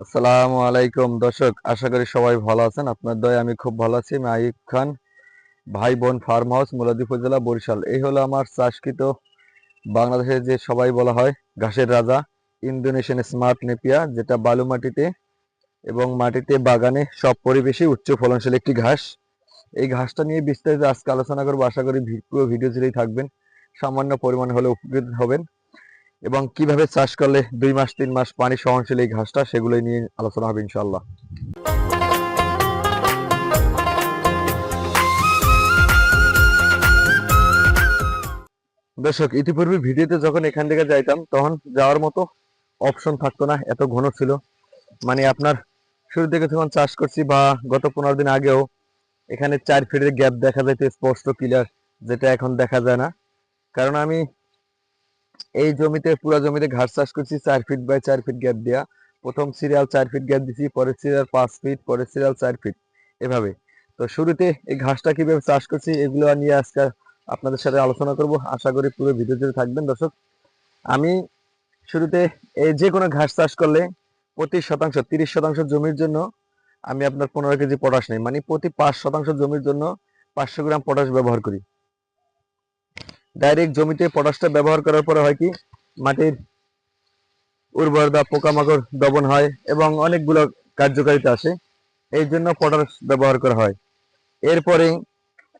আসসালামু আলাইকুম। দর্শক, আশা করি সবাই ভালো আছেন। আপনার দয় আমি খুব ভালো আছি। আইব খান ভাই বোন ফার্ম হাউস মুলাদি উপজেলা, বরিশাল। এই হলো আমার চাষকৃত বাংলাদেশের যে সবাই বলা হয় ঘাসের রাজা, ইন্দোনেশিয়ান স্মার্ট নেপিয়া, যেটা বালু মাটিতে এবং মাটিতে বাগানে সব পরিবেশে উচ্চ ফলনশীল একটি ঘাস। এই ঘাসটা নিয়ে বিস্তারিত আজকে আলোচনা করব। আশা করি পুরো ভিডিও জুড়েই থাকবেন। সামান্য পরিমাণ হলে উপকৃত হবেন। এবং কীভাবে চাষ করলে দুই মাস, তিন মাস পানি সহনশীল এই ঘাসটা সেগুলোই নিয়ে আলোচনা হবে ইনশাল্লাহ দর্শক, ইতিপূর্বে ভিডিওতে যখন এখান থেকে যাইতাম, তখন যাওয়ার মতো অপশন থাকতো না, এত ঘন ছিল। মানে আপনার শুরু থেকে যখন চাষ করছি বা গত পনেরো দিন আগেও, এখানে চার ফিটের গ্যাপ দেখা যাইতে স্পষ্ট ক্লিয়ার যেটা এখন দেখা যায় না। কারণ আমি এই জমিতে, পুরো জমিতে ঘাস চাষ করছি, চার ফিট বাই চার ফিট গ্যাপ দেয়া। প্রথম সিরিয়াল চার ফিট গ্যাপ দিছি, পরের সিরিয়াল পাঁচ ফিট পরের সিরিয়াল চার ফিট এভাবে। তো শুরুতে এই ঘাসটা কীভাবে চাষ করছি, এগুলো নিয়ে আজকে আপনাদের সাথে আলোচনা করব। আশা করি পুরো ভিডিও জুড়ে থাকবেন। দর্শক, আমি শুরুতে এই যে কোনো ঘাস চাষ করলে প্রতি শতাংশ, তিরিশ শতাংশ জমির জন্য আমি আপনার পনেরো কেজি পটাশ নেই। মানে প্রতি পাঁচ শতাংশ জমির জন্য পাঁচশো গ্রাম পটাশ ব্যবহার করি। ডাইরেক্ট জমিতে পটাশটা ব্যবহার করার পরে হয় কি, মাটির উর্বরতা পোকামাকড় দমন হয় এবং অনেকগুলো কার্যকারিতা আসে। এই জন্য পটাশ ব্যবহার করা হয়। এরপরে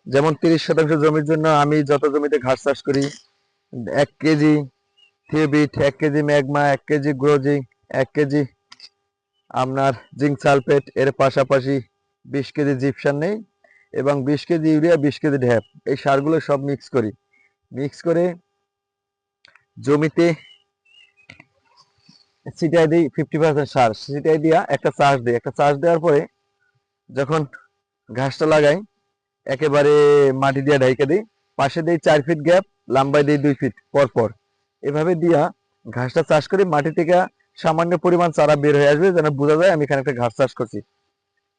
যেমন তিরিশ শতাংশ জমির জন্য আমি যত জমিতে ঘাস চাষ করি, এক কেজি থিওবিট এক কেজি ম্যাগমা, এক কেজি গ্রোজি এক কেজি আপনার জিঙ্ক সালফেট, এর পাশাপাশি বিশ কেজি জিপসান নেই এবং বিশ কেজি ইউরিয়া, বিশ কেজি ঢ্যাপ এই সারগুলো সব মিক্স করি। মিক্স করে জমিতে ছিটাই দিই ফিফটি পার্সেন্ট সার। ছিটাই দিয়া একটা চাষ দিই। একটা চাষ দেওয়ার পরে যখন ঘাসটা লাগাই, একেবারে মাটি দিয়ে ঢাইকে দিই, পাশে দিই চার ফিট গ্যাপ লম্বাই দিই দুই ফিট পর পর এভাবে দিয়া ঘাসটা চাষ করি, মাটি থেকে সামান্য পরিমাণ চারা বের হয়ে আসবে যেন বোঝা যায় আমি এখানে একটা ঘাস চাষ করছি।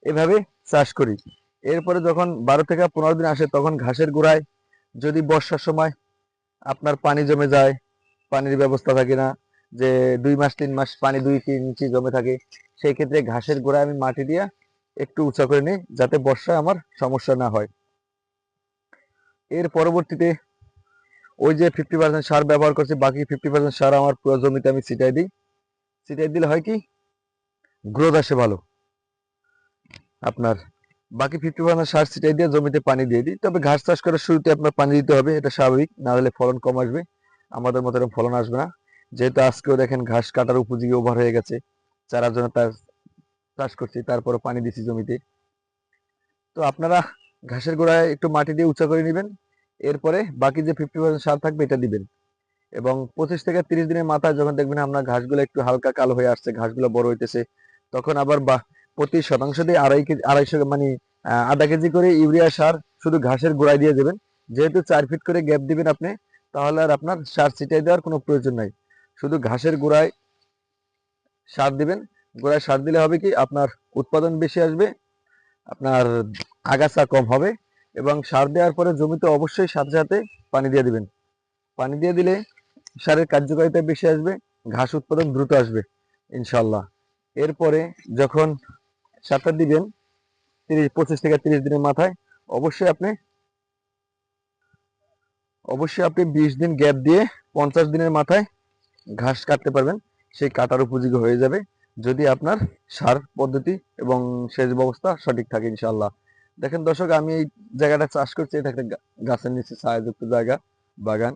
এভাবে চাষ করি। এরপরে যখন বারো থেকে পনেরো দিন আসে, তখন ঘাসের গোড়ায় যদি বর্ষার সময় আপনার পানি জমে যায়, পানির ব্যবস্থা থাকে না, যে দুই মাস, তিন মাস পানি দুই তিন ইঞ্চি জমে থাকে, সেই ক্ষেত্রে ঘাসের গোড়ায় আমি মাটি দিয়ে একটু উঁচা করে নিই যাতে বর্ষায় আমার সমস্যা না হয়। এর পরবর্তীতে ওই যে ফিফটি পার্সেন্ট সার ব্যবহার করছি, বাকি ফিফটি পার্সেন্ট সার আমার পুরো জমিতে আমি ছিটাই দিই। ছিটাই দিলে হয় কি? গ্রোথ আসে ভালো। আপনার বাকি ফিফটি পার্সেন্ট সার ছিটাই দিয়ে জমিতে পানি দিয়ে দিই। তবে ঘাস চাষ করার শুরুতে আপনার পানি দিতে হবে, এটা স্বাভাবিক। না হলে ফলন কম আসবে। আমাদের মতো এরকম ফলন আসবে না। যেহেতু আজকেও দেখেন ঘাস কাটার উপযোগী ওভার হয়ে গেছে। চারার জন্য তার চাষ করছি তারপরে পানি দিছি জমিতে। তো আপনারা ঘাসের গোড়ায় একটু মাটি দিয়ে উঁচা করে নেবেন। এরপরে বাকি যে ফিফটি পার্সেন্ট সার থাকবে এটা দিবেন। এবং পঁচিশ থেকে তিরিশ দিনের মাথায় যখন দেখবেন আপনার ঘাসগুলো একটু হালকা কালো হয়ে আসছে, ঘাসগুলো বড় হইতেছে, তখন আবার বা প্রতি শতাংশ দিয়ে আড়াই কেজি, আড়াইশো মানে আধা কেজি করে ইউরিয়া সার শুধু ঘাসের গোড়ায় দিয়ে দেবেন। যেহেতু চার ফিট করে গ্যাপ দিবেন আপনি, তাহলে আর আপনার সার ছিটাই দেওয়ার কোনো প্রয়োজন নাই। শুধু ঘাসের গোড়ায় সার দিবেন। গোড়ায় সার দিলে হবে কি, আপনার উৎপাদন বেশি আসবে, আপনার আগাছা কম হবে এবং সার দেওয়ার পরে জমিতে অবশ্যই সাথে সাথে পানি দিয়ে দিবেন। পানি দিয়ে দিলে সারের কার্যকারিতা বেশি আসবে, ঘাস উৎপাদন দ্রুত আসবে ইনশাল্লাহ এরপরে যখন সারটা দিবেন, তিরিশ, পঁচিশ থেকে তিরিশ দিনের মাথায়। অবশ্যই আপনি অবশ্যই আপনি বিশ দিন গ্যাপ দিয়ে পঞ্চাশ দিনের মাথায় ঘাস কাটতে পারবেন। সেই কাটার উপযোগী হয়ে যাবে। যদি আপনার সার পদ্ধতি এবং সেচ ব্যবস্থা সঠিক থাকে ইনশাল্লাহ দেখেন দর্শক, আমি এই জায়গাটা চাষ করছি, এটা একটা গাছের নিচে ছায়াযুক্ত জায়গা, বাগান।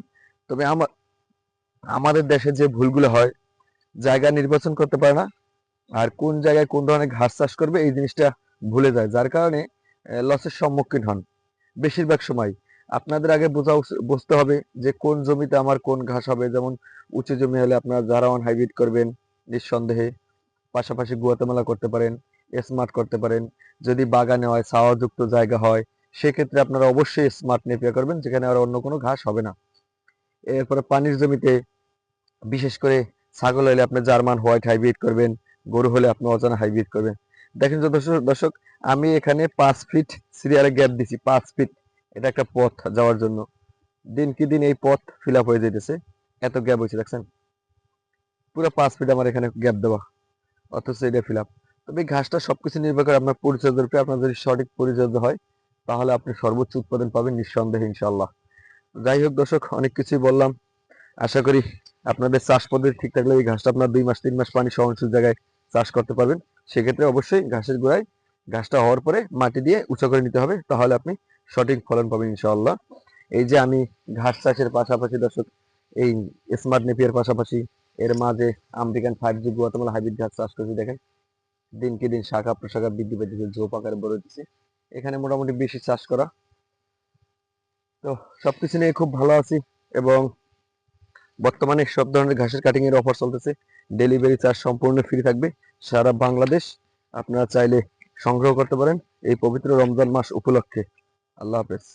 তবে আমার, আমাদের দেশে যে ভুলগুলো হয়, জায়গা নির্বাচন করতে পারে না। আর কোন জায়গায় কোন ধরনের ঘাস চাষ করবে, এই জিনিসটা ভুলে যায়। যার কারণে লসের সম্মুখীন হন। বেশিরভাগ সময় আপনাদের আগে বোঝা বুঝতে হবে যে কোন জমিতে আমার কোন ঘাস হবে। যেমন উঁচু জমি হলে আপনারা জারাওয়ান হাইব্রিড করবেন, নিঃসন্দেহে। পাশাপাশি গুয়াতেমালা করতে পারেন, স্মার্ট করতে পারেন। যদি বাগানে হয়, ছাওয়াযুক্ত জায়গা হয়, সেক্ষেত্রে আপনারা অবশ্যই স্মার্ট নেপিয়া করবেন, যেখানে আর অন্য কোনো ঘাস হবে না। এরপরে পানির জমিতে বিশেষ করে ছাগল হলে আপনি জার্মান হোয়াইট হাইব্রিড করবেন গরু হলে আপনি অজানা হাইব্রিড করবেন। দেখেন তো দর্শক দর্শক, আমি এখানে পাঁচ ফিট সিরিয়ালে গ্যাপ দিছি, পাঁচ ফিট এটা একটা পথ যাওয়ার জন্য। দিন কি দিন এই পথ ফিল আপ হয়ে যেতেছে এত গ্যাপ হয়েছে দেখছেন? পুরো পাঁচ ফিট আমার এখানে গ্যাপ দেওয়া। অথচ এটা ফিল তবে ঘাসটা সবকিছু নির্ভর করে আপনার পরিচর্যার উপরে আপনার যদি সঠিক পরিচর্যা হয়, তাহলে আপনি সর্বোচ্চ উৎপাদন পাবেন নিঃসন্দেহে ইনশাল্লাহ যাই হোক দর্শক, অনেক কিছুই বললাম। আশা করি আপনাদের চাষ পদ্ধতি ঠিক থাকলে এই ঘাসটা আপনার দুই মাস, তিন মাস পানি সহনশীল জায়গায় চাষ করতে পারবেন, সেক্ষেত্রে অবশ্যই ঘাসের গোড়ায় ঘাসটা হওয়ার পরে মাটি দিয়ে উঁচু করে নিতে হবে, তাহলে আপনি সঠিক ফলন পাবেন ইনশাআল্লাহ। এই যে আমি ঘাস চাষের পাশাপাশি দর্শক, এই স্মার্ট নেপিয়ার পাশাপাশি এর মাঝে American five G Guatemala hybrid ঘাস চাষ করছি, দেখেন। দিনকে দিন শাখা প্রশাখা বৃদ্ধি পেতেছে ঝোপ আকারে বড় হচ্ছে। এখানে মোটামুটি বেশি চাষ করা। তো সবকিছু নিয়ে খুব ভালো আছি এবং বর্তমানে সব ধরনের ঘাসের কাটিং এর অফার চলতেছে। ডেলিভারি চার্জ সম্পূর্ণ ফ্রি থাকবে। সারা বাংলাদেশ আপনারা চাইলে সংগ্রহ করতে পারেন এই পবিত্র রমজান মাস উপলক্ষে। আল্লাহ হাফেজ।